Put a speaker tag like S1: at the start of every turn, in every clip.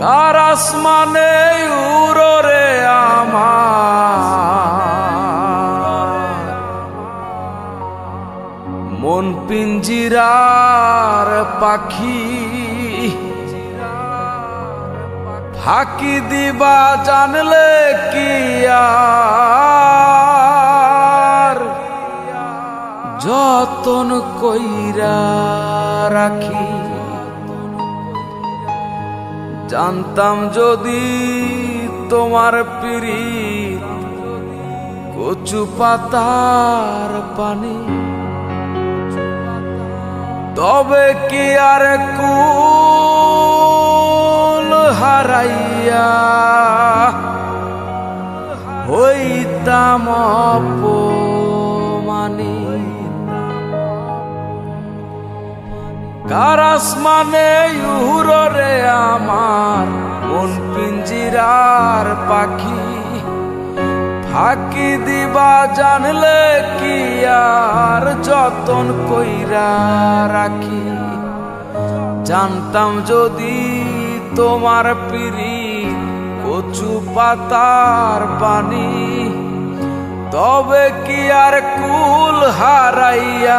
S1: কার আসমানে উড়রে আমার? মন পিঞ্জিরার পাখি। ফাঁকি দিবা জানলে কি আর? যতন কইরা রাখি। জানতাম যদি তোমার পিরিত কচু পাতার পানি। তবে কি আর কুল হারাইয়া হইতাম অপমানি কারাস মানে ইউররে আমার? মন পিঞ্জিরার পাখি? ফাঁকি দিবা জানলে কি আর যতন কইরা রাখি? জানতাম যদি তোমার পিড়ি কচু পাতার পানি, তবে কি আর কুল হারাইয়া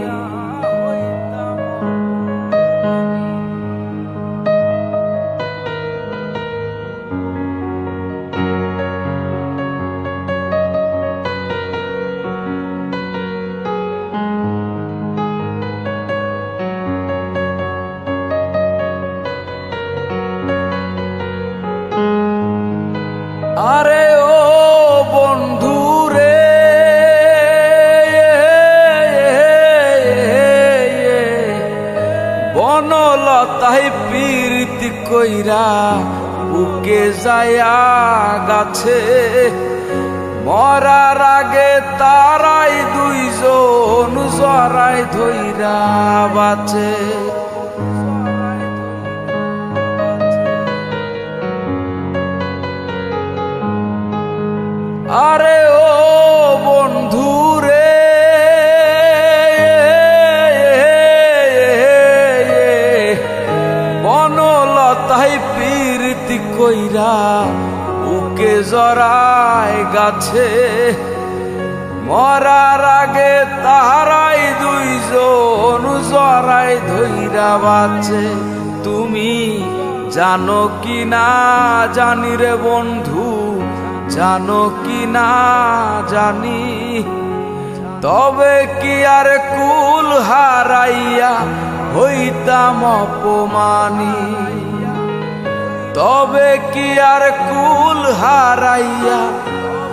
S1: আরে ও বন্ধু রে, বনলতাই পীড়িত কইরা বুকে যায়া গাছে মরার আগে তারাই দুইজন জরাই ধইরা বাছে আরে ও বন্ধু রে বনলতাই পীরতি কইরা উকে জরায় গাছে, মরার আগে তাহারাই দুইজন জরাই ধইরা বাছে তুমি জানো কি না জানি রে বন্ধু জানো কি না জানি, তবে কি আর কুল হারাইয়া হইতাম অপমানি? তবে কি আর কুল হারাইয়া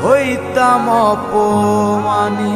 S1: হইতাম অপমানি?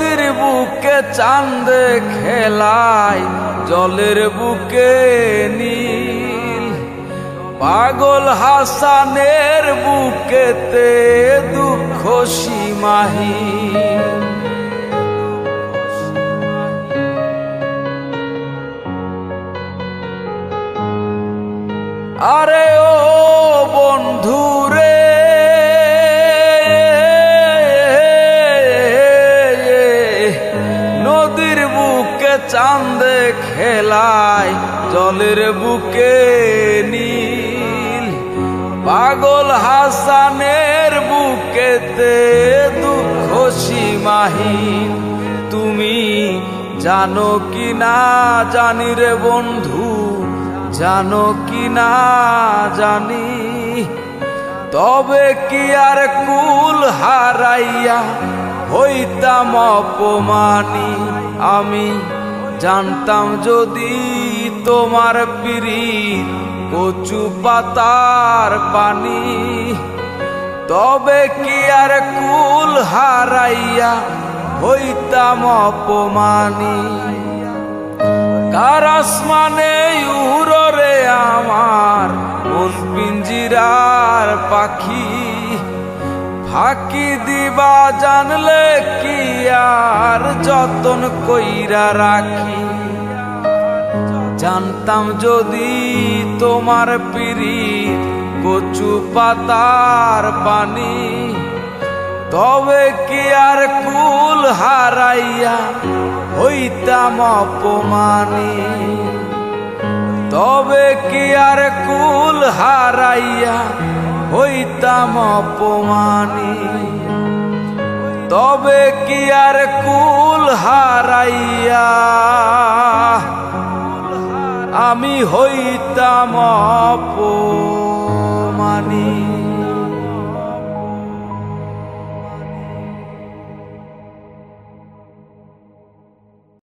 S1: নদীর বুকে চাঁদ খেলায় জলের বুকে নীল। পাগল হাসানের বুকেতে দুঃখ সীমাহীন। আরে ও বন্ধু চাঁদে খেলায় জলের বুকে নীল। পাগল হাসানের বুকেতে দুঃখ সীমাহীন। তুমি জানো কি না জানি রে বন্ধু, জানো কি না জানি। তবে কি আর কুল হারাইয়া হইতাম অপমানি আমি? জানতাম যদি তোমার পিড়ি কচু পাতার পানি, তবে কি আর কুল হারাইয়া হইতাম অপমানি? কারাস মানে উড়রে আমার মন পিঞ্জিরার পাখি? ফাঁকি দিবা জানলে কি আর যতন কইরা রাখি? জানতাম যদি তোমার পিরিত কচু পাতার পানি, তবে কি আর কুল হারাইয়া হইতাম অপমানি? তবে কি আর কুল হারাইয়া হইতাম অপমানি। তবে কি আর কুল হারাইয়া? আমি হইতাম অপমানি।